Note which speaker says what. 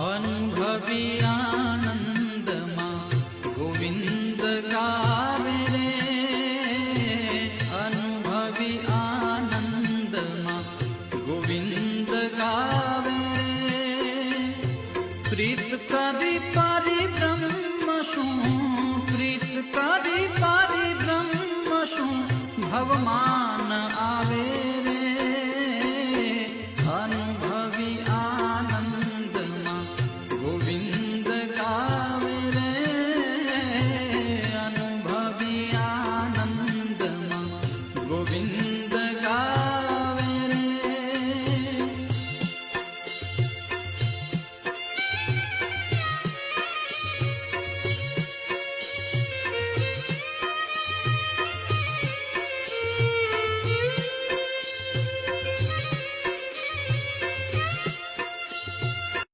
Speaker 1: અનુભવી આનંદમાં ગોવિંદ ગાવે રે અનુભવી આનંદમાં ગોવિંદ ગાવે રે પ્રીત કરી પારી બ્રહ્મ શું પ્રીત કરી પારી બ્રહ્મ શું ભવમાં